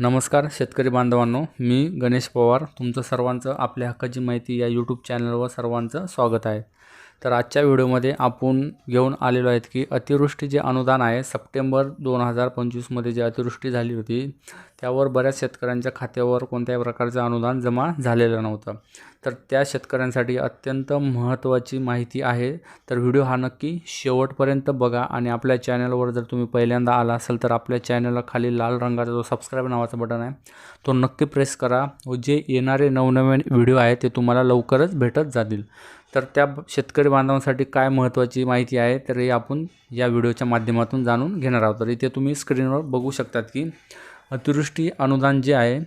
नमस्कार शेतकरी बांधवांनो मी गणेश पवार. तुमचं सर्वांचं आपल्या हक्काची माहिती या यूट्यूब चॅनलवर सर्वांचं स्वागत आहे. तर आजच्या व्हिडिओमध्ये आपण घेऊन आलेलो आहेत की अतिवृष्टी जे अनुदान आहे सप्टेंबर दोन हजार पंचवीसमध्ये जे अतिवृष्टी झाली होती त्यावर बऱ्याच शेतकऱ्यांच्या खात्यावर कोणत्याही प्रकारचं अनुदान जमा झालेलं नव्हतं. तर त्या शेतकऱ्यांसाठी अत्यंत महत्त्वाची माहिती आहे. तर व्हिडिओ हा नक्की शेवटपर्यंत बघा आणि आपल्या चॅनलवर जर तुम्ही पहिल्यांदा आला असाल तर आपल्या चॅनलला खाली लाल रंगाचा जो सबस्क्राईब नावाचा बटन आहे तो नक्की प्रेस करा. व जे येणारे नवनवीन व्हिडिओ आहे ते तुम्हाला लवकरच भेटत जातील. तर त्या शेतकरी बांधवांसाठी काय महत्त्वाची माहिती आहे तर हे आपण या व्हिडिओच्या माध्यमातून जाणून घेणार आहोत. तर इथे तुम्ही स्क्रीनवर बघू शकतात की अतिवृष्टी अनुदान जे आहे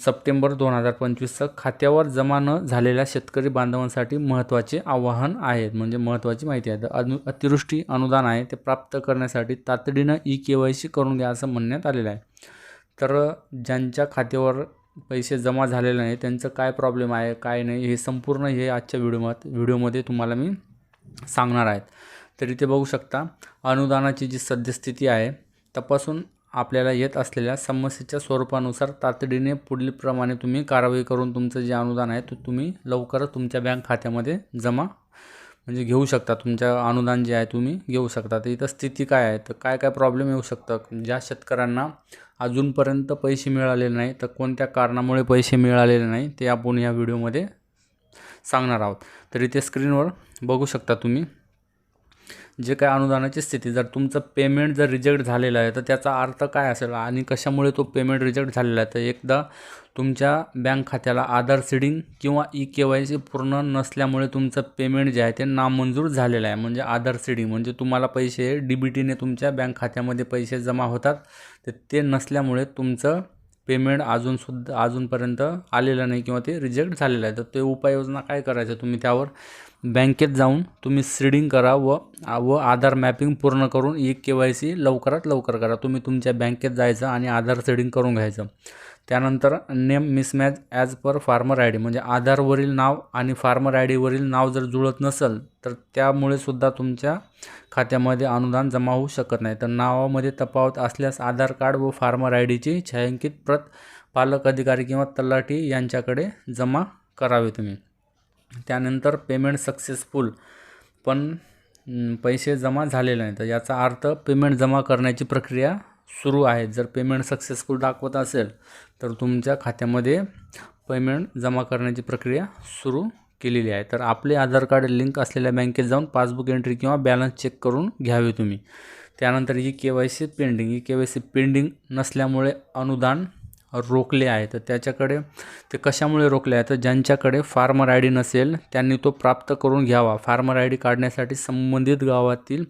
सप्टेंबर दोन हजार पंचवीसचं खात्यावर जमा न झालेल्या शेतकरी बांधवांसाठी महत्त्वाचे आवाहन आहेत म्हणजे महत्त्वाची माहिती आहे. तर अनु अतिवृष्टी अनुदान आहे ते प्राप्त करण्यासाठी तातडीनं ई के वाय सी करून घ्या असं म्हणण्यात आलेलं आहे. तर ज्यांच्या खात्यावर पैसे जमा झालेले नाही त्यांचं काय प्रॉब्लेम आहे काय नाही हे संपूर्ण हे आजच्या व्हिडिओमध्ये व्हिडिओमध्ये तुम्हाला मी सांगणार आहेत. तर इथे बघू शकता. अनुदानाची जी सद्यस्थिती आहे तपासून आपल्याला येत असलेल्या समस्येच्या स्वरूपानुसार तातडीने पुढीलप्रमाणे तुम्ही कारवाई करून तुमचं जे अनुदान आहे ते तुम्ही लवकरच तुमच्या बँक खात्यामध्ये जमा म्हणजे घेऊ शकता. तुमच्या अनुदान जे आहे तुम्ही घेऊ शकता. तर इथं स्थिती काय आहे? तर काय काय प्रॉब्लेम येऊ शकतं? ज्या शेतकऱ्यांना अजूनपर्यंत पैसे मिळालेले नाही तर कोणत्या कारणामुळे पैसे मिळालेले नाही ते आपण या व्हिडिओमध्ये सांगणार आहोत. तर इथे स्क्रीनवर बघू शकता तुम्ही. जे काय अनुदानाची स्थिती जर तुमचं पेमेंट जर रिजेक्ट झालेलं आहे तर त्याचा अर्थ काय असेल आणि कशामुळे तो पेमेंट रिजेक्ट झालेला आहे? तर एकदा तुमच्या बँक खात्याला आधार सीडिंग किंवा ई के वाय सी पूर्ण नसल्यामुळे तुमचं पेमेंट जे आहे ते नामंजूर झालेलं आहे. म्हणजे आधार सीडिंग म्हणजे तुम्हाला पैसे डी बी टीने तुमच्या बँक खात्यामध्ये पैसे जमा होतात तर ते नसल्यामुळे तुमचं पेमेंट अजूनसुद्धा अजूनपर्यंत आलेलं नाही किंवा ते रिजेक्ट झालेलं आहे. तर ते उपाययोजना काय करायचं तुम्ही त्यावर बँकेत जाऊन तुम्ही सीडिंग करा व व आधार मॅपिंग पूर्ण करून ई के वाय सी लवकरात लवकर करा. तुम्ही तुमच्या बँकेत जायचं आणि आधार सीडिंग करून घ्यायचं. त्यानंतर name mismatch as per farmer I D म्हणजे आधारवरील नाव आणि फार्मर आय डीवरील नाव जर जुळत नसेल तर त्यामुळे सुद्धा तुमच्या खात्यामध्ये अनुदान जमा होऊ शकत नाही. तर नावामध्ये तफावत असल्यास आधार कार्ड व फार्मर आय डीची छायांकित प्रत पालक अधिकारी किंवा तलाठी यांच्याकडे जमा करावे तुम्ही. त्यानंतर पेमेंट सक्सेसफुल पण पैसे जमा झालेले नाही तर याचा अर्थ पेमेंट जमा करण्याची प्रक्रिया सुरू आहेत जर पेमेंट सक्सेसफुल दाखवत असेल तर तुमच्या खात्यामध्ये पेमेंट जमा करण्याची प्रक्रिया सुरू केलेली आहे. तर आपले आधार कार्ड लिंक असलेल्या बँकेत जाऊन पासबुक एंट्री किंवा बॅलन्स चेक करून घ्यावे तुम्ही. त्यानंतर ही के वाय सी पेंडिंग ही के वाय सी पेंडिंग नसल्यामुळे अनुदान रोखले आहे तर त्याच्याकडे ते कशामुळे रोखले आहे तर ज्यांच्याकडे फार्मर आय डी नसेल त्यांनी तो प्राप्त करून घ्यावा. फार्मर आय डी काढण्यासाठी संबंधित गावातील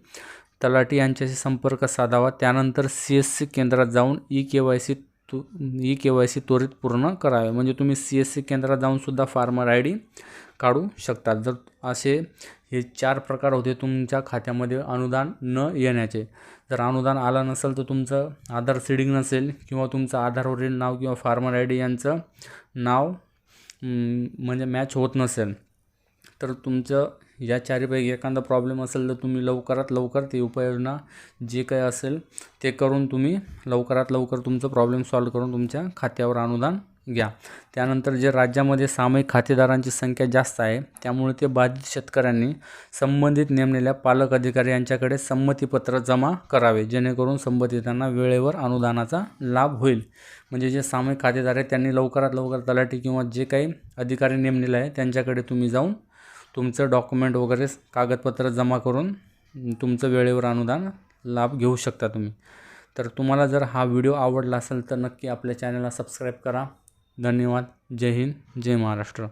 तलाठी यांच्याशी संपर्क साधावा. त्यानंतर सी एस सी केंद्रात जाऊन ई के वाय सी तु ई के वाय सी त्वरित पूर्ण करावे. म्हणजे तुम्ही सी एस सी केंद्रात जाऊनसुद्धा फार्मर आय डी काढू शकता जर असे हे चार प्रकार होते तुमच्या खात्यामध्ये अनुदान न येण्याचे. जर अनुदान आलं नसेल तर तुमचं आधार सीडिंग नसेल किंवा तुमचं आधारवरील नाव किंवा फार्मर आय डी यांचं नाव म्हणजे मॅच होत नसेल तर तुमचं या चारीपैकी एखादा प्रॉब्लेम असेल तर तुम्ही लवकरात लवकर ती उपाययोजना जे काही असेल ते करून तुम्ही लवकरात लवकर तुमचं प्रॉब्लेम सॉल्व करून तुमच्या खात्यावर अनुदान घ्या. त्यानंतर जे राज्यामध्ये सामायिक खातेदारांची संख्या जास्त आहे त्यामुळे ते बाधित शेतकऱ्यांनी संबंधित नेमलेल्या पालक अधिकारी यांच्याकडे संमतीपत्र जमा करावे जेणेकरून संबंधितांना वेळेवर अनुदानाचा लाभ होईल. म्हणजे जे सामायिक खातेदार आहेत त्यांनी लवकरात लवकर तलाठी किंवा जे काही अधिकारी नेमलेले आहे त्यांच्याकडे तुम्ही जाऊन तुमचं डॉक्युमेंट वगैरे कागदपत्र जमा करून तुमचं वेळेवर अनुदान लाभ घेऊ शकता तुम्ही. तर तुम्हाला जर हा व्हिडिओ आवडला असेल तर नक्की आपल्या चॅनलला सबस्क्राईब करा. धन्यवाद. जय हिंद. जय महाराष्ट्र.